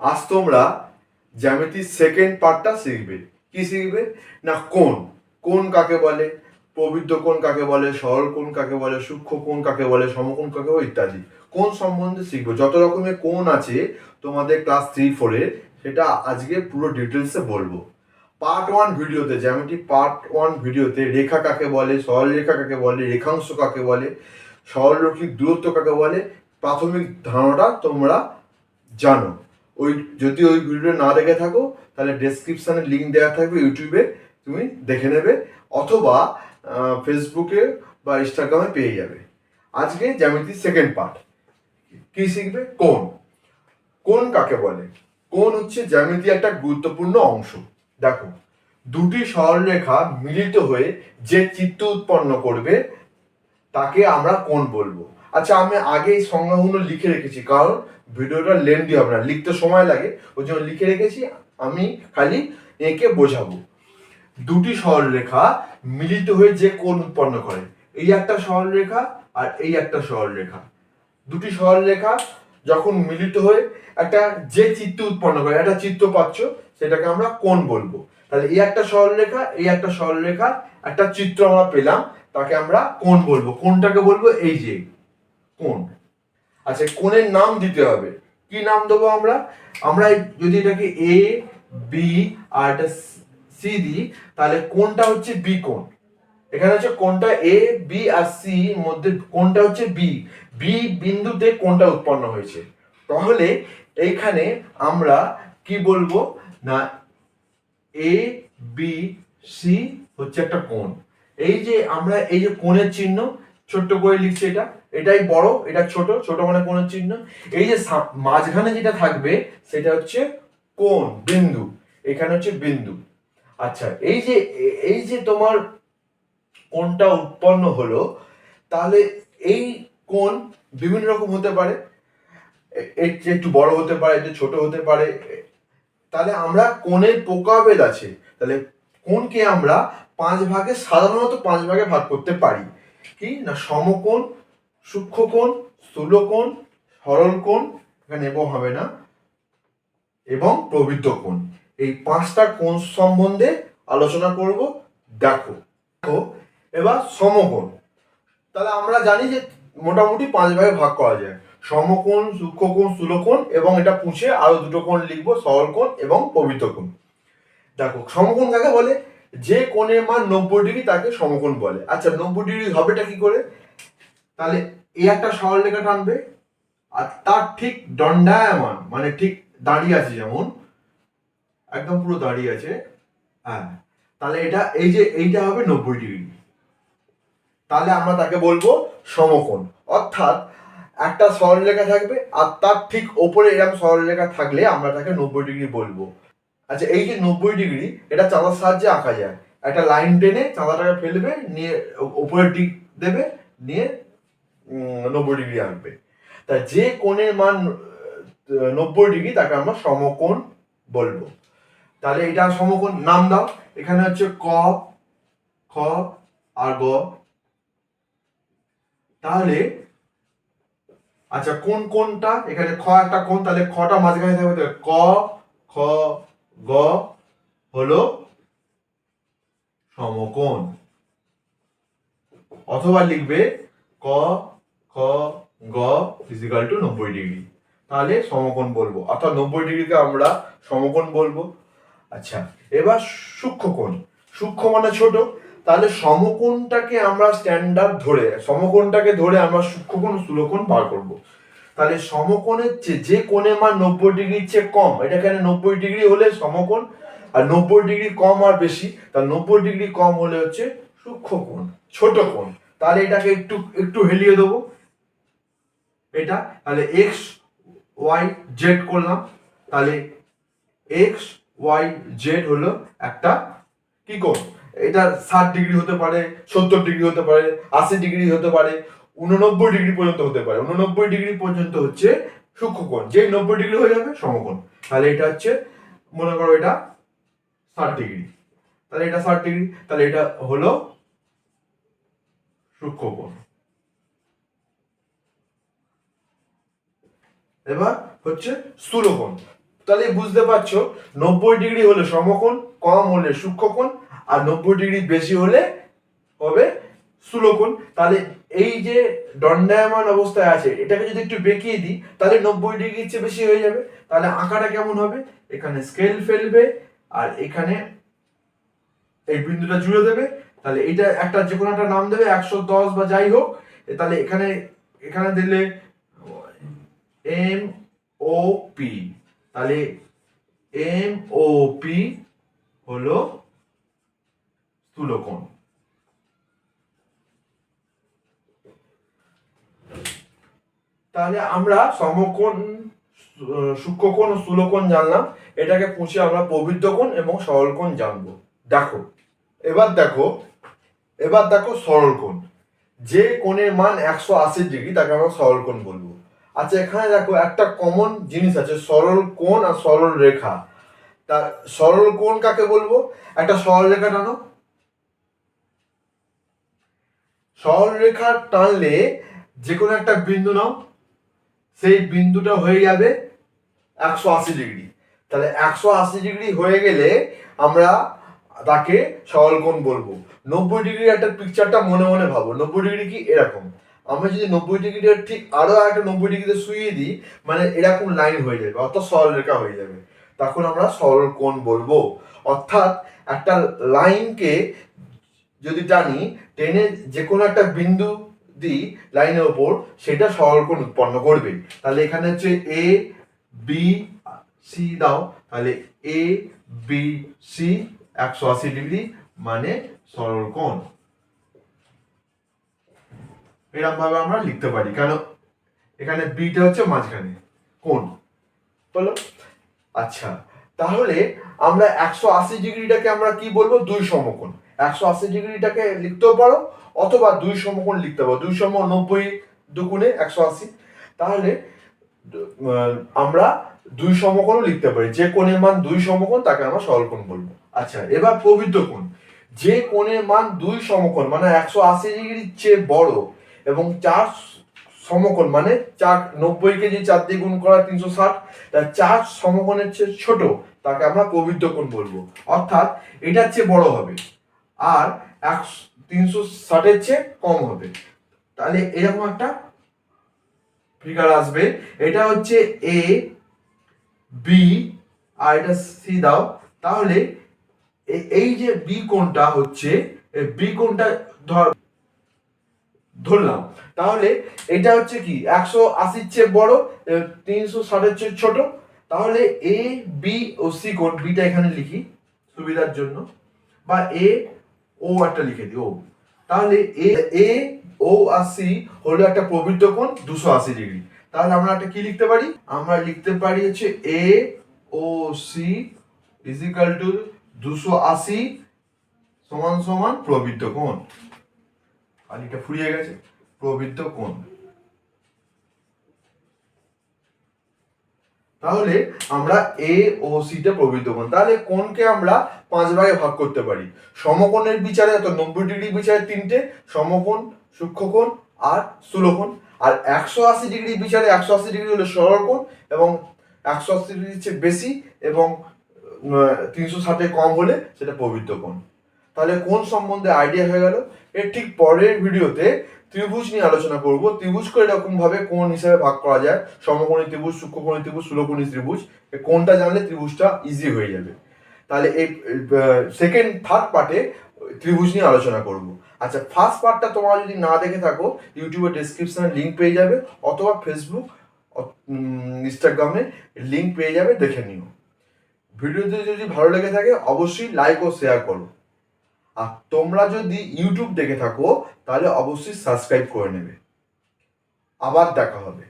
আজ তোমরা জ্যামিতির সেকেন্ড পার্টটা শিখবে। কি শিখবে? না কোন কোন কাকে বলে? প্রবৃদ্ধ কোন কাকে বলে? সরল কোন কাকে বলে? সূক্ষ্ম কোন কাকে বলে? সমকোণ কাকে বলে? ইত্যাদি। কোন সম্বন্ধে শিখব। যত রকমের কোন আছে তোমাদের ক্লাস থ্রি ফোরের সেটা আজকে পুরো ডিটেলসে বলব। পার্ট ওয়ান ভিডিওতে, জ্যামিতি পার্ট ওয়ান ভিডিওতে, রেখা কাকে বলে? সরল রেখা কাকে বলে? রেখাংশ কাকে বলে? সরলরৈখিক দূরত্ব কাকে বলে? প্রাথমিক ধারণাটা তোমরা জানো। ওই, যদি ওই ভিডিও না দেখে থাকো, তাহলে ডেসক্রিপশানে লিঙ্ক দেওয়া থাকবে, ইউটিউবে তুমি দেখে নেবে, অথবা ফেসবুকে বা ইনস্টাগ্রামে পেয়ে যাবে। আজকে জ্যামিতি সেকেন্ড পার্ট কি শিখবে? কোন। কোন কাকে বলে? কোন হচ্ছে জ্যামিতি একটা গুরুত্বপূর্ণ অংশ? দেখো, দুটি সরলরেখা মিলিত হয়ে যে চিত্র উৎপন্ন করবে, তাকে আমরা কোন বলব? আচ্ছা আমি আগে এই সংজ্ঞাগুলো লিখে রেখেছি, কারণ ভিডিওটা লেন্দি হবে না, লিখতে সময় লাগে, ওই জন্য লিখে রেখেছি, আমি খালি এঁকে বোঝাবো। দুটি সরলরেখা মিলিত হয়ে যে কোণ উৎপন্ন করে, এই একটা সরলরেখা আর এই একটা সরলরেখা। দুটি সরলরেখা যখন মিলিত হয়ে একটা যে চিত্র উৎপন্ন করে, একটা চিত্র পাচ্ছ সেটাকে আমরা কোণ বলব। তাহলে এই একটা সরলরেখা, এই একটা সরলরেখা, একটা চিত্র আমরা পেলাম, তাকে আমরা কোণ বলব। কোনটাকে বলব এই যে। কোণ। আচ্ছা কোণের নাম দিতে হবে। কি নাম দেবো আমরা? আমরা যদি এটাকে এ বি আর এটা সি দিই, তাহলে কোনটা হচ্ছে বি কোণ। এখানে হচ্ছে কোনটা এ বি আর সি মধ্যে কোনটা হচ্ছে বি বি বিন্দুতে কোনটা উৎপন্ন হয়েছে। তাহলে এইখানে আমরা কি বলব? না এ বি সি হচ্ছে একটা কোণ। এই যে আমরা, এই যে কোণের চিহ্ন, ছোট্ট করে লিখছি এটা। এটাই বড়, এটা ছোট ছোট মানে কোন চিহ্ন। এই যে মাঝখানে যেটা থাকবে, সেটা হচ্ছে কোন বিন্দু। এখানে হচ্ছে বিন্দু। আচ্ছা এই যে এই যে তোমার কোনটা উৎপন্ন হলো, তাহলে এই কোন বিভিন্ন রকম হতে পারে। এর চেয়ে একটু বড় হতে পারে, একটু ছোট হতে পারে। তাহলে আমরা কোণের প্রকারভেদ আছে। তাহলে কোণকে আমরা পাঁচ ভাগে, সাধারণত পাঁচ ভাগে ভাগ করতে পারি। কি? না, সমকোণ সূক্ষ্মকোণ স্থূলকোণ সরল কোণ, এখানে এবং হবে না, এবং প্রবৃদ্ধ কোণ। এই পাঁচটা কোণ সম্বন্ধে আলোচনা করব, দেখো। দেখো, এবার সমকোণ। তাহলে আমরা জানি যে মোটামুটি পাঁচ ভাগে ভাগ করা যায়। সমকোণ সূক্ষ্মকোণ স্থূলকোণ এবং এটা পুছে আরও দুটো কোণ লিখব, সরল কোণ এবং পবিত্র কোণ। দেখো, সমকোণ কাকে বলে? যে কোণের মান নব্বই ডিগ্রি তাকে সমকোণ বলে। আচ্ছা নব্বই ডিগ্রি হবেটা কি করে? তাহলে এই একটা সরল রেখা টানবে, আর তার ঠিক দণ্ডায়মান মানে ঠিক দাঁড়িয়ে আছে যেমন, একদম পুরো দাঁড়িয়ে আছে হ্যাঁ তাহলে এটা, এই যে এইটা হবে নব্বই ডিগ্রি। তাহলে আমরা তাকে বলব সমকোণ। অর্থাৎ একটা সরলরেখা থাকবে, আর তার ঠিক ওপরে এরকম সরলরেখা থাকলে আমরা তাকে নব্বই ডিগ্রি বলব। আচ্ছা এই যে নব্বই ডিগ্রি, এটা চাঁদার সাহায্যে আঁকা যায়। একটা লাইন টেনে চাঁদাটাকে ফেলবে, নিয়ে ও- ওপরের দিক দেবে, নিয়ে নব্বই ডিগ্রি আঁকবে তা যে কোণের মান নব্বই ডিগ্রি, তাকে আমরা সমকোণ বলব। তাহলে এটা সমকোণ, নাম দাও। এখানে হচ্ছে ক, খ আর গ। তাহলে আচ্ছা কোন কোনটা এখানে খ একটা কোন তাহলে খটা মাঝখানে থাকবে, তাহলে ক, খ, গ হলো সমকোণ। অথবা লিখবে ক খ, গ ফিজিক্যাল টু নব্বই ডিগ্রি তাহলে সমকোণ বলব। অর্থাৎ নব্বই ডিগ্রিকে আমরা সমকোণ বলব। আচ্ছা এবার সূক্ষ্মকোণ। সূক্ষ্ম মানে ছোট। তাহলে সমকোণটাকে আমরা স্ট্যান্ডার্ড ধরে, সমকোণটাকে ধরে আমরা সূক্ষ্মকোণ স্থূলকোণ বার করব। তাহলে সমকোণের চেয়ে যে কোণের মান নব্বই ডিগ্রির চেয়ে কম, এটা এখানে নব্বই ডিগ্রি হলে সমকোণ, আর নব্বই ডিগ্রি কম আর বেশি তার নব্বই ডিগ্রি কম হলে হচ্ছে সূক্ষ্মকোণ, ছোট কোণ। তাহলে এটাকে একটু একটু হেলিয়ে দেবো। এটা, তাহলে এক্স ওয়াই জেড করলাম। তাহলে এক্স ওয়াই জেড হলো একটা কি কোণ? এটা ষাট ডিগ্রি হতে পারে, সত্তর ডিগ্রি হতে পারে, আশি ডিগ্রি হতে পারে উননব্বই ডিগ্রি পর্যন্ত হতে পারে। উননব্বই ডিগ্রি পর্যন্ত হচ্ছে সূক্ষ্মকোণ যেই নব্বই ডিগ্রি হয়ে যাবে সমকোণ। তাহলে এটা হচ্ছে, মনে করো এটা ষাট ডিগ্রি। তাহলে এটা ষাট ডিগ্রি, তাহলে এটা হলো সূক্ষ্মকোণ এবার হচ্ছে স্থূলকোণ। তাহলে বুঝতে পারছ, নব্বই ডিগ্রি হলে সমকোণ, কম হলে সূক্ষ্মকোণ, আর নব্বই ডিগ্রি বেশি হলে হবে স্থূলকোণ। তাহলে এই যে দণ্ডায়মান অবস্থায় আছে, এটাকে যদি একটু বেঁকিয়ে দিই, তাহলে নব্বই ডিগ্রির চেয়ে বেশি হয়ে যাবে। তাহলে আঁকাটা কেমন হবে? এখানে স্কেল ফেলবে, আর এখানে এই বিন্দুটা জুড়ে দেবে। তাহলে এটা একটা যে কোনো একটা নাম দেবে, একশো দশ বা যাই হোক। তাহলে এখানে এখানে দিলে এম ও পি তাহলে এম ও পি হলো স্থূলকোণ। তাহলে আমরা সমকোণ, সূক্ষ্মকোণ ও স্থূলকোণ জানলাম। এটাকে পুষে আমরা প্রবৃদ্ধ কোণ এবং সরল কোণ জানব। দেখো, এবার দেখো এবার দেখো সরল কোণ। যে কোণের মান একশো আশি ডিগ্রি, তাকে আমরা সরল কোণ বলব। আচ্ছা এখানে দেখো একটা কমন জিনিস আছে, সরল কোণ আর সরল রেখা। তা সরল কোণ কাকে বলব? একটা সরল রেখা টানো। সরল রেখা টানলে যে কোনো একটা বিন্দু নাও, সেই বিন্দুটা হয়ে যাবে একশো আশি ডিগ্রি। তাহলে একশো আশি ডিগ্রি হয়ে গেলে আমরা তাকে সরল কোণ বলব। নব্বই ডিগ্রির একটা পিকচারটা মনে মনে ভাবো, নব্বই ডিগ্রি কি এরকম। আমরা যদি নব্বই ডিগ্রিটা ঠিক আরও একটা নব্বই ডিগ্রিতে শুয়ে দিই মানে এরকম লাইন হয়ে যাবে, অর্থাৎ সরল রেখা হয়ে যাবে। তখন আমরা সরল কোণ বলব। অর্থাৎ একটা লাইনকে যদি টানি, টেনে যে কোনো একটা বিন্দু দিই লাইনের ওপর, সেটা সরল কোণ উৎপন্ন করবে। তাহলে এখানে হচ্ছে এ বি সি দাও। তাহলে এ বি সি একশো আশি ডিগ্রি মানে সরল কোণ। এরকম ভাবে আমরা লিখতে পারি। কেন এখানে বিটা হচ্ছে মাঝখানে। কোন? বলো। আচ্ছা তাহলে আমরা একশো আশি ডিগ্রিটাকে আমরা কি বলব? দুই সমকোণ। একশো আশি ডিগ্রিটাকে লিখতেও পারো অথবা দুই সমকোণ লিখতে পারো। দুই সম নব্বই দুগুণে একশো আশি। তাহলে আমরা দুই সমকোণও লিখতে পারি। যে কোণের মান দুই সমকোণ তাকে আমরা সরল কোণ বলব। আচ্ছা এবার প্রবৃদ্ধ কোণ। যে কোণের মান দুই সমকোণ মানে একশো আশি ডিগ্রির চেয়ে বড় এবং চার সমকোণ মানে চার, নব্বই কেজি চার দিয়ে গুণ করা তিনশো ষাট চার সমকোণের চেয়ে ছোট, তাকে আমরা প্রবৃদ্ধ কোণ বলব। অর্থাৎ এটার চেয়ে বড় হবে, আর এক তিনশো ষাটের চেয়ে কম হবে। তাহলে এরকম একটা ফিগার আসবে, এটা হচ্ছে এ বি আর এটা সি দাও। তাহলে এই যে বি কোণটা হচ্ছে বি কোণটা ধর ধরলাম। তাহলে এটা হচ্ছে কি? একশো আশির চেয়ে বড় তিনশো ষাটের চেয়ে ছোট। তাহলে এ বি ও সি কোণ বিটা এখানে লিখি, সুবিধার জন্য। বা এ ও একটা লিখে দিই, ও। তাহলে এ এ ও আর সি হলো একটা প্রবৃদ্ধ কোণ, দুশো আশি ডিগ্রি। তাহলে আমরা একটা কি লিখতে পারি? আমরা লিখতে পারি হচ্ছে A O C equal to দুশো আশি সমান সমান প্রবৃদ্ধ কোণ। আলিটা ফুরিয়ে গেছে। প্রবৃদ্ধ কোণ। তাহলে আমরা এ ও সিটা প্রবৃদ্ধ কোণ। তাহলে কোণকে আমরা পাঁচ ভাগে ভাগ করতে পারি। সমকোণের বিচারে অর্থাৎ নব্বই ডিগ্রি বিচারে তিনটে, সমকোণ, সূক্ষ্মকোণ আর স্থূলকোণ। আর একশো আশি ডিগ্রি বিচারে একশো আশি ডিগ্রি হলো সরল কোণ এবং একশো আশি ডিগ্রির চেয়ে বেশি এবং তিনশো ষাটে কম হলে সেটা প্রবৃদ্ধ কোণ। তাহলে কোন সম্বন্ধে আইডিয়া হয়ে গেল। এর ঠিক পরের ভিডিওতে ত্রিভুজ নিয়ে আলোচনা করব। ত্রিভুজকে এরকম ভাবে কোন হিসাবে ভাগ করা যায়? সমকোণী ত্রিভুজ, সূক্ষ্মকোণী ত্রিভুজ, স্থূলকোণী ত্রিভুজ কোনটা জানলে ত্রিভুজটা ইজি হয়ে যাবে। তাহলে এই সেকেন্ড থার্ড পার্টে ত্রিভুজ নিয়ে আলোচনা করব। আচ্ছা ফার্স্ট পার্টটা তোমরা যদি না দেখে থাকো ইউটিউবের ডেসক্রিপশনে লিঙ্ক পেয়ে যাবে, অথবা ফেসবুক ইনস্টাগ্রামে লিঙ্ক পেয়ে যাবে, দেখে নিও। ভিডিওতে যদি ভালো লেগে থাকে, অবশ্যই লাইক ও শেয়ার করো। আর তোমরা যদি ইউটিউব দেখে থাকো তাহলে অবশ্যই সাবস্ক্রাইব করে নেবে। আবার দেখা হবে।